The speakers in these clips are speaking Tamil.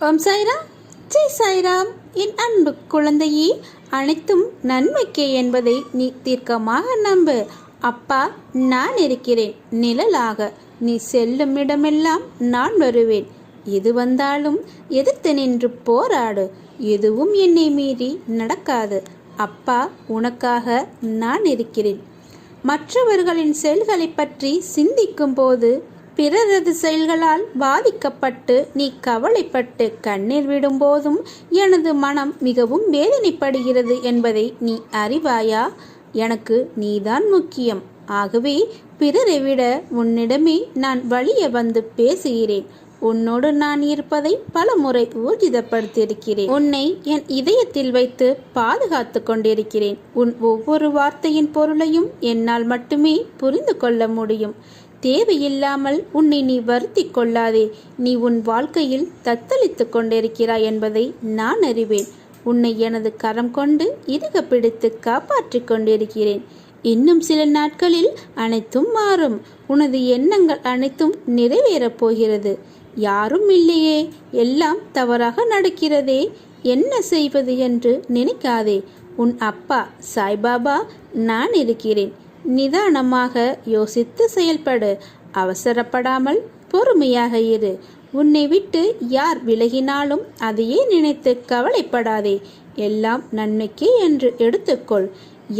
ஓம் சாய்ராம். ஜெய் சாய்ராம். என் அன்பு குழந்தையே அனைத்தும் நன்மைக்கே என்பதை நீ தீர்க்கமாக நம்பு. அப்பா நான் இருக்கிறேன். நிழலாக. நீ செல்லும் இடமெல்லாம் நான் வருவேன். எது வந்தாலும் எதிர்த்து நின்று போராடு. எதுவும் என்னை மீறி நடக்காது. அப்பா உனக்காக நான் இருக்கிறேன். மற்றவர்களின் செயல்களைப் பற்றி சிந்திக்கும் போது பிறரது செயல்களால் பாதிக்கப்பட்டு நீ கவலைப்பட்டு கண்ணீர் விடும்போதும் எனது மனம் மிகவும் வேதனைப்படுகிறது என்பதை நீ அறிவாயா? எனக்கு நீதான் முக்கியம். ஆகவே பிறரை விட உன்னிடமே நான் வழிய வந்து பேசுகிறேன். உன்னோடு நான் இருப்பதை பல முறை ஊர்ஜிதப்படுத்தியிருக்கிறேன். உன்னை என் இதயத்தில் வைத்து பாதுகாத்து கொண்டிருக்கிறேன். உன் ஒவ்வொரு வார்த்தையின் பொருளையும் என்னால் மட்டுமே புரிந்து கொள்ள முடியும். தேவையில்லாமல் உன்னை நீ வருத்தி கொள்ளாதே. நீ உன் வாழ்க்கையில் தத்தளித்து கொண்டிருக்கிறாய் என்பதை நான் அறிவேன். உன்னை எனது கரம் கொண்டு இறுக பிடித்து காப்பாற்றிக் கொண்டிருக்கிறேன். இன்னும் சில நாட்களில் அனைத்தும் மாறும். உனது எண்ணங்கள் அனைத்தும் நிறைவேறப் போகிறது. யாரும் இல்லையே. எல்லாம் தவறாக நடக்கிறதே. என்ன செய்வது என்று நினைக்காதே. உன் அப்பா சாய்பாபா நான் இருக்கிறேன். நிதானமாக யோசித்து செயல்படு. அவசரப்படாமல் பொறுமையாக இரு. உன்னை விட்டு யார் விலகினாலும் அதையே நினைத்து கவலைப்படாதே. எல்லாம் நன்மைக்கே என்று எடுத்துக்கொள்.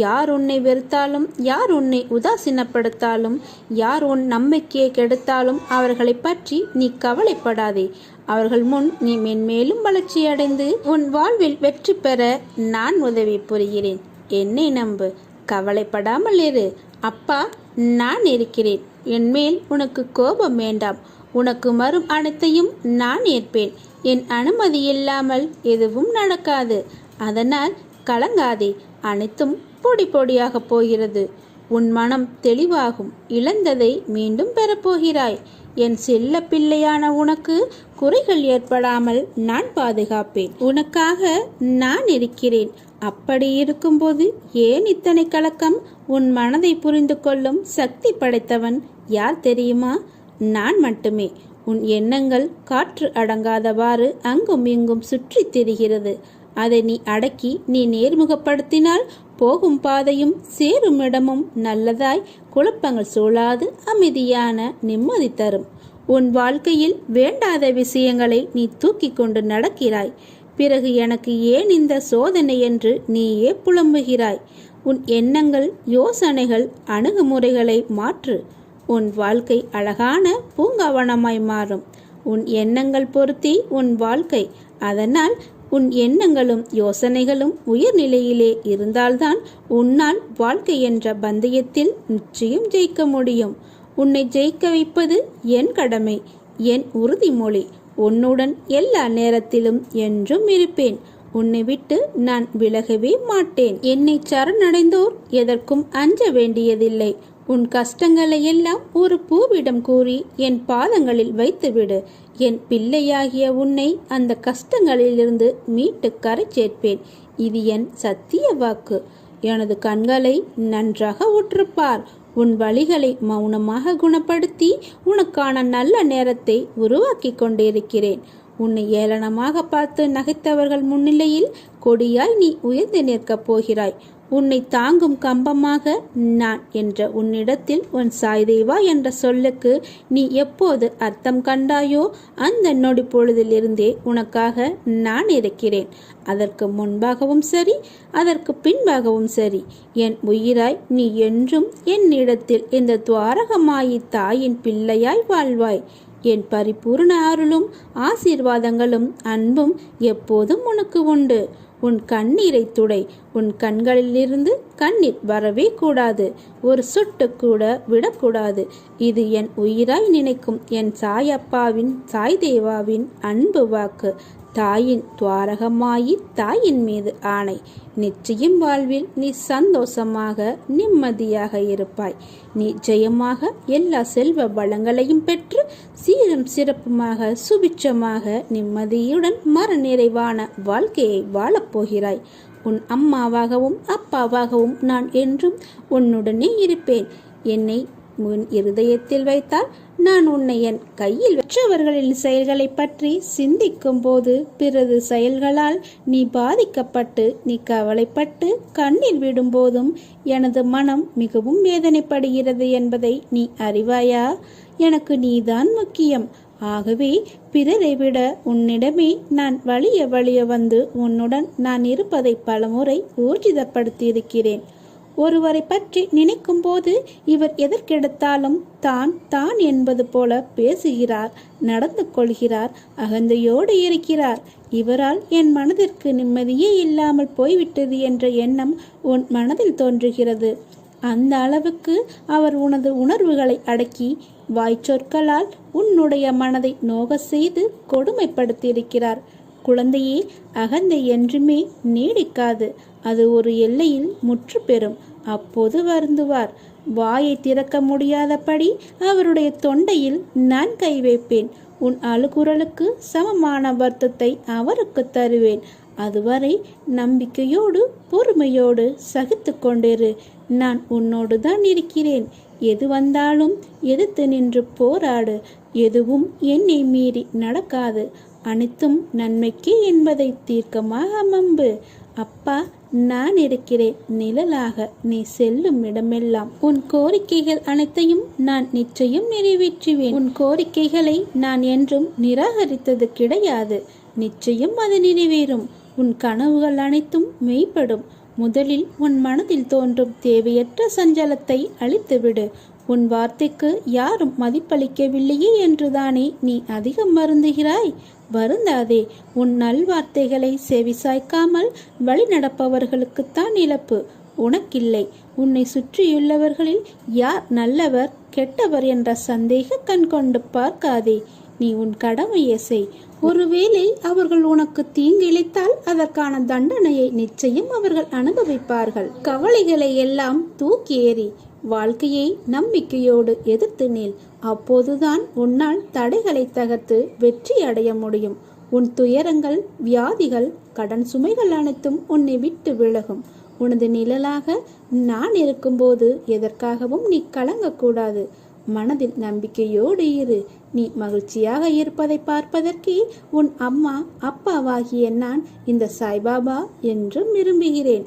யார் உன்னை வெறுத்தாலும் யார் உன்னை உதாசீனப்படுத்தாலும் யார் உன் நம்பிக்கையை கெடுத்தாலும் அவர்களை பற்றி நீ கவலைப்படாதே. அவர்கள் முன் நீ மென்மேலும் வளர்ச்சியடைந்து உன் வாழ்வில் வெற்றி பெற நான் உதவி புரிகிறேன். என்னை நம்பு. கவலைப்படாமல் இரு. அப்பா நான் இருக்கிறேன். என்மேல் உனக்கு கோபம் வேண்டாம். உனக்கு மறும் அனைத்தையும் நான் ஏற்பேன். என் அனுமதி இல்லாமல் எதுவும் நடக்காது. அதனால் கலங்காதே. அனைத்தும் பொடி பொடியாக போகிறது. உன் மனம் தெளிவாகும். இழந்ததை மீண்டும் பெறப்போகிறாய். என் செல்ல பிள்ளையான உனக்கு குறைகள் ஏற்படாமல் நான் பாதுகாப்பேன். உனக்காக நான் இருக்கிறேன். அப்படி இருக்கும்போது ஏன் இத்தனை கலக்கம்? உன் மனதை புரிந்து கொள்ளும் சக்தி படைத்தவன் யார் தெரியுமா? நான் மட்டுமே. உன் எண்ணங்கள் காற்று அடங்காதவாறு அங்கும் இங்கும் சுற்றி திரிகிறது. அதை நீ அடக்கி நீ நேர்முகப்படுத்தினால் போகும் பாதையும் சேரும் இடமும் நல்லதாய் குழப்பங்கள் சூழாது அமைதியான நிம்மதி தரும். உன் வாழ்க்கையில் வேண்டாத விஷயங்களை நீ தூக்கி கொண்டு நடக்கிறாய். பிறகு எனக்கு ஏன் இந்த சோதனை என்று நீயே புலம்புகிறாய்? உன் எண்ணங்கள் யோசனைகள் அணுகுமுறைகளை மாற்று. உன் வாழ்க்கை அழகான பூங்காவனமாய் மாறும். உன் எண்ணங்கள் பொருத்தி உன் வாழ்க்கை. அதனால் உன் எண்ணங்களும் யோசனைகளும் உயர்நிலையிலே இருந்தால்தான் உன்னால் வாழ்க்கை என்ற பந்தயத்தில் நிச்சயம் ஜெயிக்க முடியும். உன்னை ஜெயிக்க வைப்பது என் கடமை என் உறுதிமொழி. உன்னுடன் எல்லா நேரத்திலும் என்றும் இருப்பேன். உன்னை விட்டு நான் விலகவே மாட்டேன். என்னை சரணடைந்தோர் எதற்கும் அஞ்ச வேண்டியதில்லை. உன் கஷ்டங்களை எல்லாம் ஒரு பூவிடம் கூறி என் பாதங்களில் வைத்துவிடு. என் பிள்ளையாகிய உன்னை அந்த கஷ்டங்களிலிருந்து மீட்டு கரை சேர்ப்பேன். இது என் சத்திய வாக்கு. எனது கண்களை நன்றாக உற்றுப்பார். உன் வழிகளை மௌனமாக குணப்படுத்தி உனக்கான நல்ல நேரத்தை உருவாக்கி கொண்டிருக்கிறேன் உன்னை ஏளனமாக பார்த்து நகைத்தவர்கள் முன்னிலையில் கொடியாய் நீ உயர்ந்து நிற்கப் போகிறாய். உன்னை தாங்கும் கம்பமாக நான் என்ற உன்னிடத்தில் உன் சாய்தேவா என்ற சொல்லுக்கு நீ எப்போது அர்த்தம் கண்டாயோ அந்த நொடி பொழுதிலிருந்தே உனக்காக நான் இருக்கிறேன். அதற்கு முன்பாகவும் சரி அதற்கு பின்பாகவும் சரி. என் உயிராய் நீ என்றும் என்னிடத்தில் இந்த துவாரகமாயி தாயின் பிள்ளையாய் வாழ்வாய். என் பரிபூர்ண அருளும் ஆசீர்வாதங்களும் அன்பும் எப்போதும் உனக்கு உண்டு. உன் கண்ணீரை துடை. உன் கண்களிலிருந்து கண்ணீர் வரவே கூடாது. ஒரு சொட்டு கூட விடக்கூடாது. இது என் உயிராய் நினைக்கும் என் சாயப்பாவின் சாய் தேவாவின் அன்பு வாக்கு. தாயின் துவாரகமாயி தாயின் மீது ஆணை. நிச்சயம் வாழ்வில் நீ சந்தோஷமாக நிம்மதியாக இருப்பாய். நீ ஜெயமாக எல்லா செல்வ வளங்களையும் பெற்று சீரும் சிறப்புமாக சுபிட்சமாக நிம்மதியுடன் மர நிறைவான வாழ்க்கையை வாழப்போகிறாய். உன் அம்மாவாகவும் அப்பாவாகவும் நான் என்றும் உன்னுடனே இருப்பேன். என்னை உன் இருதயத்தில் வைத்தால் நான் உன்னை என் கையில் வெற்றவர்களின் செயல்களை பற்றி சிந்திக்கும் போது பிறகு செயல்களால் நீ பாதிக்கப்பட்டு நீ கவலைப்பட்டு கண்ணீர் விடும்போதும் எனது மனம் மிகவும் வேதனைப்படுகிறது என்பதை நீ அறிவாயா? எனக்கு நீதான் முக்கியம். ஆகவே பிறரை விட உன்னிடமே நான் வலிய வழிய வந்து உன்னுடன் நான் இருப்பதை பலமுறை ஊர்ஜிதப்படுத்தியிருக்கிறேன். ஒருவரை பற்றி நினைக்கும் போது இவர் எதற்கெடுத்தாலும் தான் தான் என்பது போல பேசுகிறார் நடந்து கொள்கிறார் அகந்தையோடு இருக்கிறார். இவரால் என் மனதிற்கு நிம்மதியே இல்லாமல் போய்விட்டது என்ற எண்ணம் உன் மனதில் தோன்றுகிறது. அந்த அளவுக்கு அவர் உனது உணர்வுகளை அடக்கி வாய்ச்சொற்களால் உன்னுடைய மனதை நோக செய்து கொடுமைப்படுத்தியிருக்கிறார். குழந்தையே அகந்தை என்றுமே நீடிக்காது. அது ஒரு எல்லையில் முற்று பெறும் அப்போது வருந்துவார். வாயை திறக்க முடியாதபடி அவருடைய தொண்டையில் நான் கை வைப்பேன். உன் அழுகுரலுக்கு சமமான வருத்தத்தை அவருக்கு தருவேன். அதுவரை நம்பிக்கையோடு பொறுமையோடு சகித்து கொண்டிரு. நான் உன்னோடு தான் இருக்கிறேன். எது வந்தாலும் எதிர்த்து நின்று போராடு. எதுவும் என்னை மீறி நடக்காது. அனைத்தும் நன்மைக்கு என்பதை தீர்க்கமாக மம்பு. அப்பா நான் இருக்கிறேன் நிழலாக நீ செல்லும் இடமெல்லாம். உன் கோரிக்கைகள் அனைத்தையும் நான் நிச்சயம் நிறைவேற்றுவேன். உன் கோரிக்கைகளை நான் என்றும் நிராகரித்தது கிடையாது. நிச்சயம் அது நிறைவேறும். உன் கனவுகள் அனைத்தும் மெய்ப்படும். முதலில் உன் மனதில் தோன்றும் தேவையற்ற சஞ்சலத்தை அழித்துவிடு. உன் வார்த்தைக்கு யாரும் மதிப்பளிக்கவில்லையே என்றுதானே நீ அதிகம் மருந்துகிறாய் வருந்தாதே. உன் நல்வார்த்தைகளை செவிசாய்க்காமல் வழி நடப்பவர்களுக்குத்தான் இழப்பு. உனக்கில்லை. உன்னை சுற்றியுள்ளவர்களில் யார் நல்லவர் கெட்டவர் என்ற சந்தேக கண் கொண்டு பார்க்காதே. நீ உன் கடமையை செய். ஒருவேளை அவர்கள் உனக்கு தீங்கிழைத்தால் அதற்கான தண்டனையை நிச்சயம் அவர்கள் அனுபவிப்பார்கள். கவலைகளை எல்லாம் தூக்கி எறி. வாழ்க்கையை நம்பிக்கையோடு எதிர்த்து நில். அப்போதுதான் உன்னால் தடைகளை தகர்த்து வெற்றி அடைய முடியும். உன் துயரங்கள் வியாதிகள் கடன் சுமைகள் அனைத்தும் உன்னை விட்டு விலகும். உனது நிழலாக நான் இருக்கும்போது எதற்காகவும் நீ கலங்கக்கூடாது. மனதில் நம்பிக்கையோடு இரு. நீ மகிழ்ச்சியாக இருப்பதை பார்ப்பதற்கே உன் அம்மா அப்பாவாகிய நான் இந்த சாய்பாபா என்றும் விரும்புகிறேன்.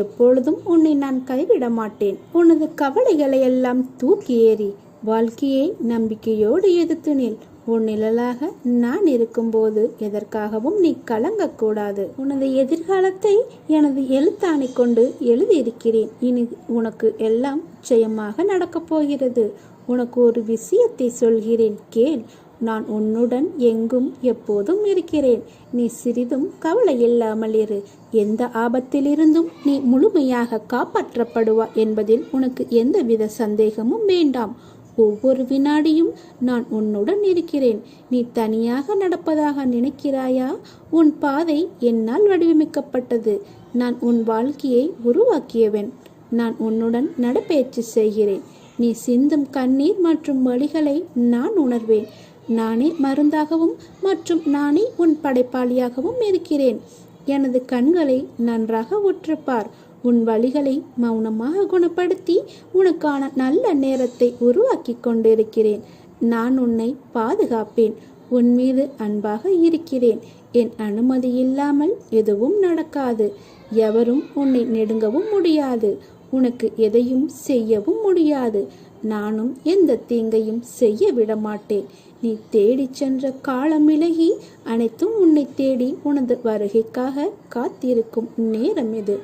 எப்பொழுதும் உன்னை நான் கைவிட மாட்டேன் உனது கவலைகளை எல்லாம் தூக்கி ஏறி வாழ்க்கையை நம்பிக்கையோடு எதிர்த்து நில். உன் நிழலாக நான் இருக்கும்போது எதற்காகவும் நீ கலங்கக்கூடாது. உனது எதிர்காலத்தை எனது எழுத்தாணை கொண்டு எழுதியிருக்கிறேன். இனி உனக்கு எல்லாம் ஜெயமாக நடக்கப் போகிறது. உனக்கு ஒரு விஷயத்தை சொல்கிறேன். கேள் நான் உன்னுடன் எங்கும் எப்போதும் இருக்கிறேன். நீ சிறிதும் கவலை இல்லாமல் இரு. எந்த ஆபத்திலிருந்தும் நீ முழுமையாக காப்பாற்றப்படுவா என்பதில் உனக்கு எந்தவித சந்தேகமும் வேண்டாம். ஒவ்வொரு வினாடியும் நான் உன்னுடன் இருக்கிறேன். நீ தனியாக நடப்பதாக நினைக்கிறாயா? உன் பாதை என்னால் வடிவமைக்கப்பட்டது. நான் உன் வாழ்க்கையை உருவாக்கியவன். நான் உன்னுடன் நடப்பயிற்சி செய்கிறேன். நீ சிந்தும் கண்ணீர் மற்றும் வழிகளை நான் உணர்வேன். நானே மருந்தாகவும் மற்றும் நானே உன் படைப்பாளியாகவும் இருக்கிறேன். எனது கண்களை நன்றாக உற்றுப்பார் உன் வழிகளை மௌனமாக குணப்படுத்தி உனக்கான நல்ல நேரத்தை உருவாக்கி கொண்டிருக்கிறேன். நான் உன்னை பாதுகாப்பேன். உன் மீது அன்பாக இருக்கிறேன். என் அனுமதி இல்லாமல் எதுவும் நடக்காது. எவரும் உன்னை நெடுங்கவும் முடியாது. உனக்கு எதையும் செய்யவும் முடியாது. நானும் எந்த தீங்கையும் செய்ய விட மாட்டேன் நீ தேடிச் சென்ற காலம் விலகி அனைத்தும் உன்னை தேடி உனது வருகைக்காக காத்திருக்கும் நேரம் இது.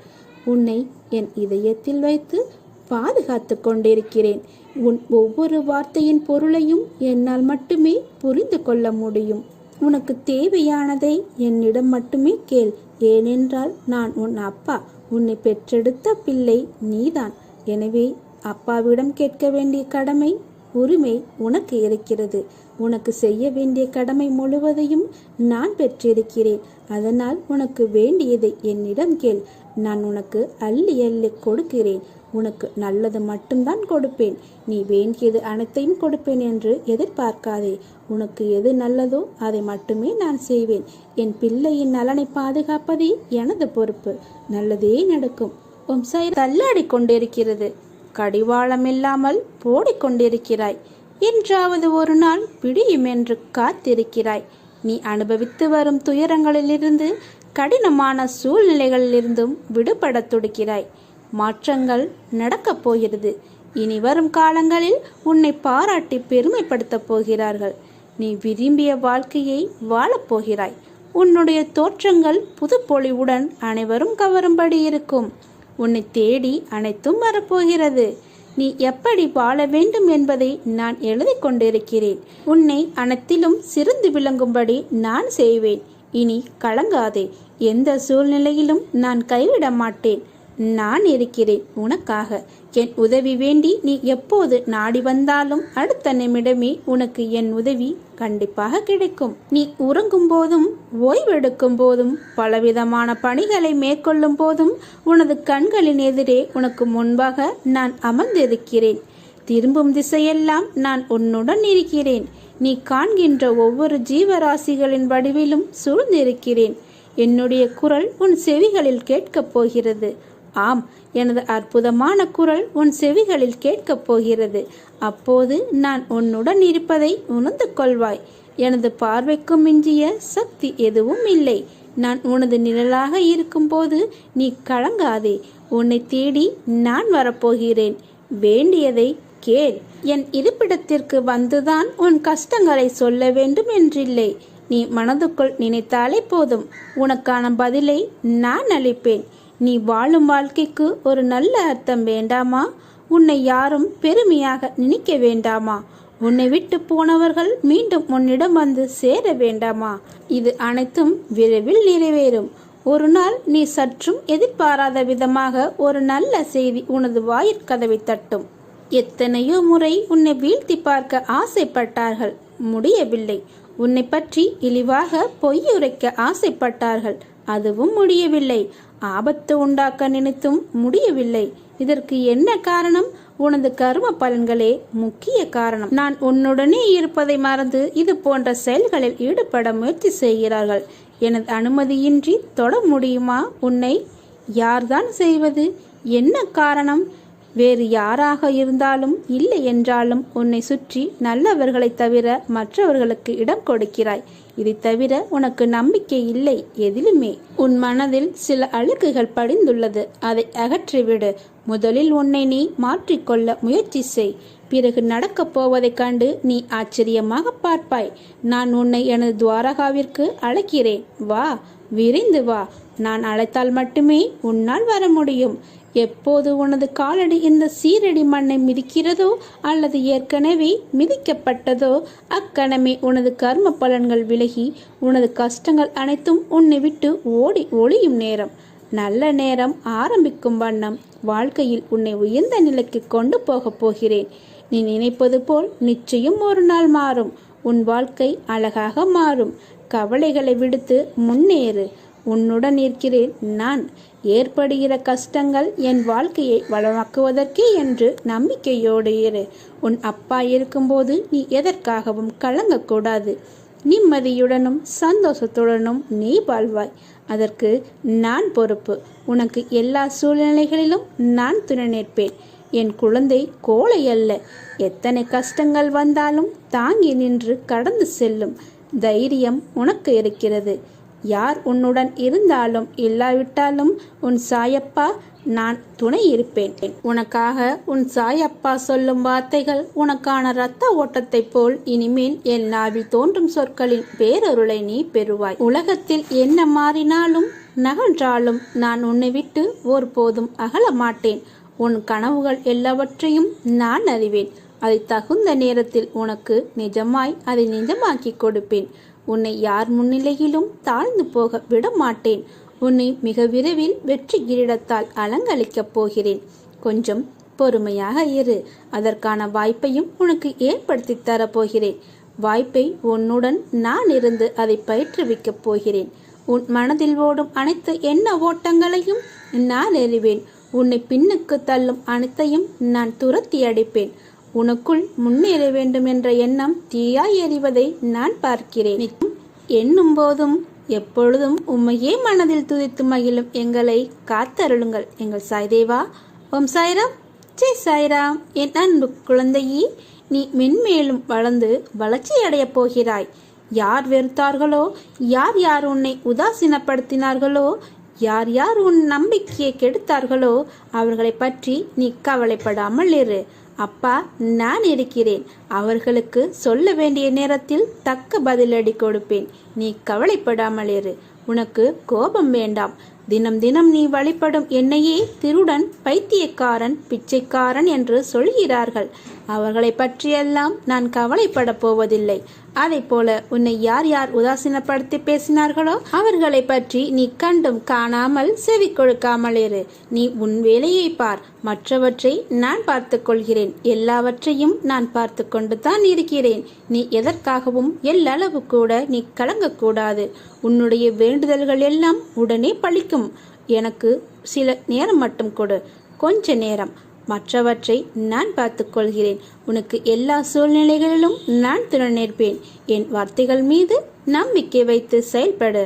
உன்னை என் இதயத்தில் வைத்து பாதுகாத்து கொண்டிருக்கிறேன். உன் ஒவ்வொரு வார்த்தையின் பொருளையும் என்னால் மட்டுமே புரிந்து கொள்ள முடியும். உனக்கு தேவையானதை என்னிடம் மட்டுமே கேள். ஏனென்றால் நான் உன் அப்பா. உன்னை பெற்றெடுத்த பிள்ளை நீதான். எனவே அப்பாவிடம் கேட்க வேண்டிய கடமை உரிமை உனக்கு இருக்கிறது. உனக்கு செய்ய வேண்டிய கடமை முழுவதையும் நான் பெற்றிருக்கிறேன். அதனால் உனக்கு வேண்டியதை என்னிடம் கேள். நான் உனக்கு அள்ளி அள்ளி கொடுக்கிறேன். உனக்கு நல்லது மட்டும்தான் கொடுப்பேன். நீ வேண்டியது அனைத்தையும் கொடுப்பேன் என்று எதிர்பார்க்காதே. உனக்கு எது நல்லதோ அதை மட்டுமே நான் செய்வேன். என் பிள்ளையின் நலனை பாதுகாப்பதே எனது பொறுப்பு. நல்லதே நடக்கும். உம் சாய் தள்ளாடி கொண்டிருக்கிறது. கடிவாளமில்லாமல் போடிக்கொண்டிருக்கிறாய் என்றாவது ஒரு நாள் பிடியும் என்று காத்திருக்கிறாய். நீ அனுபவித்து வரும் துயரங்களிலிருந்து கடினமான சூழ்நிலைகளிலிருந்தும் விடுபடத் துடிக்கிறாய். மாற்றங்கள் நடக்கப் போகிறது. இனி வரும் காலங்களில் உன்னை பாராட்டி பெருமைப்படுத்தப் போகிறார்கள். நீ விரும்பிய வாழ்க்கையை வாழப் போகிறாய். உன்னுடைய தோற்றங்கள் புதுப்பொலிவுடன் அனைவரும் கவரும்படி இருக்கும். உன்னை தேடி அனைத்தும் வரப்போகிறது. நீ எப்படி வாழ வேண்டும் என்பதை நான் எழுதி கொண்டிருக்கிறேன். உன்னை அனைத்திலும் சிறந்து விளங்கும்படி நான் செய்வேன். இனி கலங்காதே. எந்த சூழ்நிலையிலும் நான் கைவிட மாட்டேன் நான் இருக்கிறேன் உனக்காக. என் உதவி வேண்டி நீ எப்போது நாடி வந்தாலும் அடுத்த நிமிடமே உனக்கு என் உதவி கண்டிப்பாக கிடைக்கும். நீ உறங்கும் போதும் ஓய்வெடுக்கும் போதும் பலவிதமான பணிகளை மேற்கொள்ளும் போதும் உனது கண்களின் எதிரே உனக்கு முன்பாக நான் அமர்ந்திருக்கிறேன். திரும்பும் திசையெல்லாம் நான் உன்னுடன் இருக்கிறேன். நீ காண்கின்ற ஒவ்வொரு ஜீவராசிகளின் வடிவிலும் சூழ்ந்திருக்கிறேன். என்னுடைய குரல் உன் செவிகளில் கேட்கப் போகிறது. ஆம் எனது அற்புதமான குரல் உன் செவிகளில் கேட்கப் போகிறது. அப்போது நான் உன்னுடன் இருப்பதை உணர்ந்து கொள்வாய். எனது பார்வைக்கும் மிஞ்சிய சக்தி எதுவும் இல்லை. நான் உனது நிழலாக இருக்கும்போது நீ கலங்காதே. உன்னை தேடி நான் வரப்போகிறேன். வேண்டியதை கேள். என் இருப்பிடத்திற்கு வந்துதான் உன் கஷ்டங்களை சொல்ல வேண்டும் என்றில்லை. நீ மனதுக்குள் நினைத்தாலே போதும். உனக்கான பதிலை நான் அளிப்பேன். நீ வாழும் வாழ்க்கைக்கு ஒரு நல்ல அர்த்தம் வேண்டாமா? உன்னை யாரும் பெருமையாக நினைக்க வேண்டாமா? உன்னை விட்டு போனவர்கள் மீண்டும் உன்னிடம் வந்து சேர வேண்டாமா? இது அனைத்தும் விரைவில் நிறைவேறும். ஒரு நாள் நீ சற்றும் எதிர்பாராத விதமாக ஒரு நல்ல செய்தி உனது வாயிற்கதவை தட்டும். எத்தனையோ முறை உன்னை வீழ்த்தி பார்க்க ஆசைப்பட்டார்கள். முடியவில்லை. உன்னை பற்றி இழிவாக பொய்யுரைக்க ஆசைப்பட்டார்கள். அதுவும் முடியவில்லை. ஆபத்து உண்டாக்க நினைத்தும் முடியவில்லை. இதற்கு என்ன காரணம்? உனது கர்ம பலன்களே முக்கிய காரணம். நான் உன்னுடனே இருப்பதை மறந்து இது போன்ற செயல்களில் ஈடுபட முயற்சி செய்கிறார்கள். எனது அனுமதியின்றி தொட முடியுமா? உன்னை யார்தான் செய்வது? என்ன காரணம்? வேறு யாராக இருந்தாலும் இல்லை என்றாலும் உன்னை சுற்றி நல்லவர்களைத் தவிர மற்றவர்களுக்கு இடம் கொடுக்கிறாய். இதை தவிர உனக்கு நம்பிக்கை இல்லை எதிலுமே. உன் மனதில் சில அழுக்குகள் படிந்துள்ளது. அதை அகற்றிவிடு. முதலில் உன்னை நீ மாற்றிக்கொள்ள முயற்சி செய். பிறகு நடக்கப் போவதைக் கண்டு நீ ஆச்சரியமாக பார்ப்பாய். நான் உன்னை எனது துவாரகாவிற்கு அழைக்கிறேன். வா விரைந்து வா. நான் அழைத்தால் மட்டுமே உன்னால் வர முடியும். எப்போது உனது காலடி இந்த சீரடி மண்ணை மிதிக்கிறதோ அல்லது ஏற்கனவே மிதிக்கப்பட்டதோ அக்கணமே உனது கர்ம பலன்கள் விலகி உனது கஷ்டங்கள் அனைத்தும் உன்னை விட்டு ஓடி ஒளியும் நேரம். நல்ல நேரம் ஆரம்பிக்கும் வண்ணம் வாழ்க்கையில் உன்னை உயர்ந்த நிலைக்கு கொண்டு போகப் போகிறேன். நீ நினைப்பது போல் நிச்சயம் ஒரு நாள் மாறும். உன் வாழ்க்கை அழகாக மாறும். கவலைகளை விடுத்து முன்னேறு. உன்னுடன் இருக்கிறேன் நான் ஏற்படுகிற கஷ்டங்கள் என் வாழ்க்கையை வளமாக்குவதற்கே என்று நம்பிக்கையோடு இரு. உன் அப்பா இருக்கும்போது நீ எதற்காகவும் கலங்கக்கூடாது. நிம்மதியுடனும் சந்தோஷத்துடனும் நீ வாழ்வாய். அதற்கு நான் பொறுப்பு. உனக்கு எல்லா சூழ்நிலைகளிலும் நான் துணை நிற்பேன். என் குழந்தை கோழை அல்ல. எத்தனை கஷ்டங்கள் வந்தாலும் தாங்கி நின்று கடந்து செல்லும் தைரியம் உனக்கு இருக்கிறது. யார் உன்னுடன் இருந்தாலும் இல்லாவிட்டாலும் உன் சாயப்பா நான் துணை இருப்பேன். உனக்காக உன் சாயப்பா சொல்லும் வார்த்தைகள் உனக்கான இரத்த ஓட்டத்தைப் போல் இனிமேல் என் நாவில் தோன்றும் சொற்களின் பேரருளை நீ பெறுவாய். உலகத்தில் என்ன மாறினாலும் நகன்றாலும் நான் உன்னை விட்டு ஒருபோதும் அகல மாட்டேன். உன் கனவுகள் எல்லாவற்றையும் நான் அறிவேன். அதை தகுந்த நேரத்தில் உனக்கு நிஜமாய் அதை நிஜமாக்கி கொடுப்பேன். உன்னை யார் முன்னிலையிலும் தாழ்ந்து போக விட மாட்டேன் உன்னை மிக விரைவில் வெற்றி கிரீடத்தால் அலங்கழிக்கப் போகிறேன். கொஞ்சம் பொறுமையாக இரு. அதற்கான வாய்ப்பையும் உனக்கு ஏற்படுத்தி தரப்போகிறேன். வாய்ப்பை உன்னுடன் நான் இருந்து அதை பயிற்றுவிக்கப் போகிறேன். உன் மனதில் ஓடும் அனைத்து எண்ண ஓட்டங்களையும் நான் எறிவேன். உன்னை பின்னுக்கு தள்ளும் அனைத்தையும் நான் துரத்தி அடிப்பேன். உனக்குள் முன்னேற வேண்டும் என்ற எண்ணம் தீயாய் எறிவதை நான் பார்க்கிறேன். எண்ணும் போதும் எப்பொழுதும் உம்மையே மனதில் துதித்து மகிழும் எங்களை காத்தருளுங்கள். எங்கள் சாய்தேவா ஓம் சாய்ராம் ஜெய் சாய்ராம். என் அன்பு குழந்தையே நீ மென்மேலும் வளர்ந்து வளர்ச்சியடையப் போகிறாய். யார் வெறுத்தார்களோ யார் யார் உன்னை உதாசீனப்படுத்தினார்களோ யார் யார் உன் நம்பிக்கையை கெடுத்தார்களோ அவர்களை பற்றி நீ கவலைப்படாமல் இரு. அப்பா நான் இருக்கிறேன். அவர்களுக்கு சொல்ல வேண்டிய நேரத்தில் தக்க பதிலடி கொடுப்பேன். நீ கவலைப்படாமல் இரு. உனக்கு கோபம் வேண்டாம். தினம் தினம் நீ வழிபடும் என்னையே திருடன் பைத்தியக்காரன் பிச்சைக்காரன் என்று சொல்கிறார்கள். அவர்களை பற்றியெல்லாம் நான் கவலைப்பட போவதில்லை. அதை போல உன்னை யார் யார் உதாசீனப்படுத்தி பேசினார்களோ அவர்களை பற்றி நீ கண்டும் காணாமல் செவி கொடுக்காமல் இரு. நீ உன் வேலையை பார். மற்றவற்றை நான் பார்த்து கொள்கிறேன். எல்லாவற்றையும் நான் பார்த்து கொண்டு தான் இருக்கிறேன். நீ எதற்காகவும் எல்லளவு கூட நீ கலங்கக்கூடாது. உன்னுடைய வேண்டுதல்கள் எல்லாம் உடனே பழிக்கும். எனக்கு சில நேரம் மட்டும் கொடு. கொஞ்ச நேரம். மற்றவற்றை நான் பார்த்துக்கொள்கிறேன். உனக்கு எல்லா சூழ்நிலைகளிலும் நான் துணை நிற்பேன் என் வார்த்தைகள் மீது நம்பிக்கை வைத்து செயல்படு.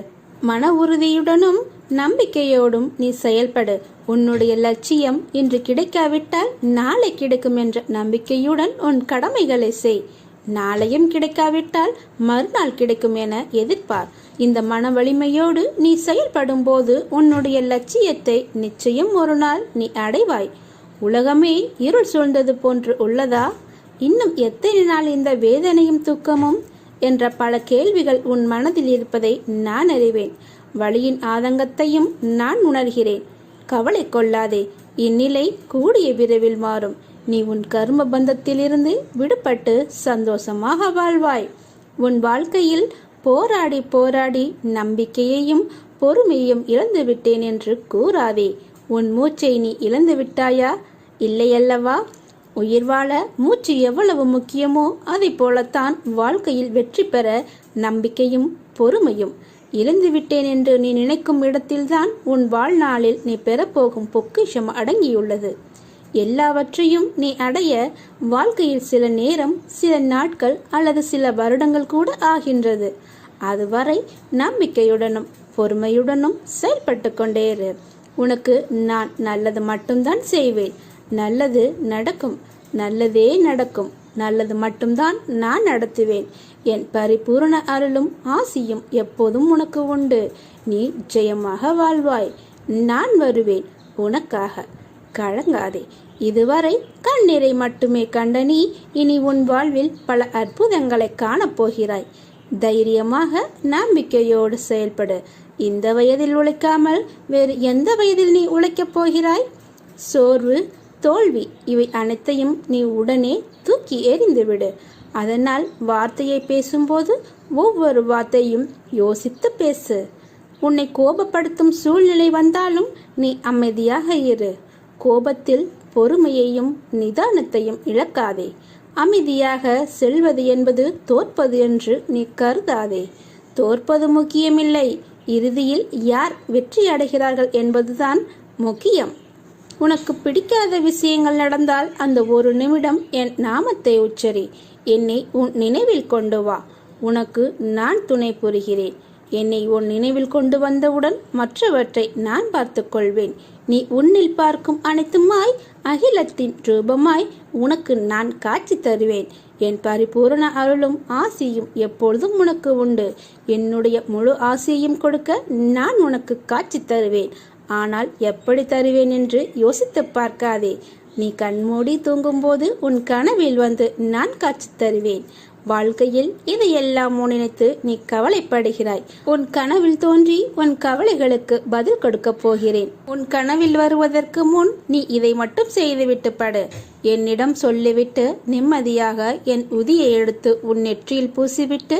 மன உறுதியுடனும் நம்பிக்கையோடும் நீ செயல்படு. உன்னுடைய லட்சியம் இன்று கிடைக்காவிட்டால் நாளை கிடைக்கும் என்ற நம்பிக்கையுடன் உன் கடமைகளை செய். நாளையும் கிடைக்காவிட்டால் மறுநாள் கிடைக்கும் என எதிர்பார். இந்த மன வலிமையோடு நீ செயல்படும் போது உன்னுடைய லட்சியத்தை நிச்சயம் ஒரு நாள் நீ அடைவாய். உலகமே இருள் சூழ்ந்தது போன்று உள்ளதா? இன்னும் எத்தனை நாள் இந்த வேதனையும் துக்கமும்? என்ற பல கேள்விகள் உன் மனதில் இருப்பதை நான் அறிவேன். வழியின் ஆதங்கத்தையும் நான் உணர்கிறேன். கவலை கொள்ளாதே இந்நிலை கூடிய விரைவில் மாறும். நீ உன் கர்ம பந்தத்திலிருந்து விடுபட்டு சந்தோஷமாக வாழ்வாய். உன் வாழ்க்கையில் போராடி போராடி நம்பிக்கையையும் பொறுமையையும் இழந்துவிட்டேன் என்று கூறாதே. உன் மூச்சை நீ இழந்து விட்டாயா இல்லையல்லவா? உயிர் வாழ மூச்சு எவ்வளவு முக்கியமோ அதை போலத்தான் வாழ்க்கையில் வெற்றி பெற நம்பிக்கையும் பொறுமையும். இழந்து விட்டேன் என்று நீ நினைக்கும் இடத்தில்தான் உன் வாழ்நாளில் நீ பெறப்போகும் பொக்கிஷம் அடங்கியுள்ளது. எல்லாவற்றையும் நீ அடைய வாழ்க்கையில் சில நேரம் சில நாட்கள் அல்லது சில வருடங்கள் கூட ஆகின்றது. அதுவரை நம்பிக்கையுடனும் பொறுமையுடனும் செயல்பட்டு கொண்டே இரு உனக்கு நான் நல்லது மட்டும்தான் செய்வேன். நல்லது நடக்கும் நல்லதே நடக்கும் நல்லது மட்டும்தான் நான் நடத்துவேன். என் பரிபூரண அருளும் ஆசியும் எப்போதும் உனக்கு உண்டு. நீ ஜெயமாக வாழ்வாய். நான் வருவேன். உனக்காக கலங்காதே. இதுவரை கண்ணீரை மட்டுமே கண்ட நீ இனி உன் வாழ்வில் பல அற்புதங்களை காணப்போகிறாய். தைரியமாக நம்பிக்கையோடு செயல்படு. இந்த வயதில் உழைக்காமல் வேறு எந்த வயதில் நீ உழைக்கப் போகிறாய்? சோர்வு தோல்வி. இவை அனைத்தையும் நீ உடனே தூக்கி எறிந்துவிடு. அதனால் வார்த்தையை பேசும்போது ஒவ்வொரு வார்த்தையும் யோசித்து பேசு. உன்னை கோபப்படுத்தும் சூழ்நிலை வந்தாலும் நீ அமைதியாக இரு. கோபத்தில் பொறுமையையும் நிதானத்தையும் இழக்காதே. அமைதியாக செல்வது என்பது தோற்பது என்று நீ கருதாதே. தோற்பது முக்கியமில்லை. இறுதியில் யார் வெற்றி அடைகிறார்கள் என்பதுதான் முக்கியம். உனக்கு பிடிக்காத விஷயங்கள் நடந்தால் அந்த ஒரு நிமிடம் என் நாமத்தை உச்சரி. என்னை உன் நினைவில் கொண்டு வா. உனக்கு நான் துணை புரிகிறேன். என்னை உன் நினைவில் கொண்டு வந்தவுடன் மற்றவற்றை நான் பார்த்துக்கொள்வேன் நீ உன்னில் பார்க்கும் அனைத்துமாய் அகிலத்தின் ரூபமாய் உனக்கு நான் காட்சி தருவேன். என் பரிபூரண அருளும் ஆசியும் எப்பொழுதும் உனக்கு உண்டு. என்னுடைய முழு ஆசையும் கொடுக்க நான் உனக்கு காட்சி தருவேன். ஆனால் எப்படி தருவேன் என்று யோசித்து பார்க்காதே. நீ கண்மூடி தூங்கும்போது உன் கனவில் வந்து நான் காட்சி தருவேன். வாழ்க்கையில் இதையெல்லாம் நினைத்து நீ கவலைப்படுகிறாய். உன் கனவில் தோன்றி உன் கவலைகளுக்கு பதில் கொடுக்கப் போகிறேன். உன் கனவில் வருவதற்கு முன் நீ இதை மட்டும் செய்துவிட்டு படு. என்னிடம் சொல்லிவிட்டு நிம்மதியாக என் உதியை எடுத்து உன் நெற்றியில் பூசிவிட்டு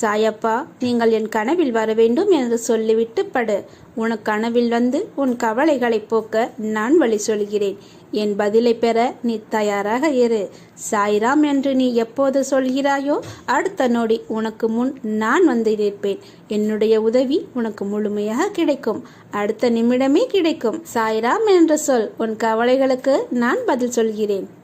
சாயப்பா நீங்கள் என் கனவில் வர வேண்டும் என்று சொல்லிவிட்டு படு. உன் கனவில் வந்து உன் கவலைகளை போக்க நான் வழி சொல்கிறேன். என் பதிலை பெற நீ தயாராக இரு. சாய்ராம் என்று நீ எப்போது சொல்கிறாயோ அடுத்த நொடி உனக்கு முன் நான் வந்து நிற்பேன். என்னுடைய உதவி உனக்கு முழுமையாக கிடைக்கும். அடுத்த நிமிடமே கிடைக்கும். சாய்ராம் என்று சொல். உன் கவலைகளுக்கு நான் பதில் சொல்கிறேன்.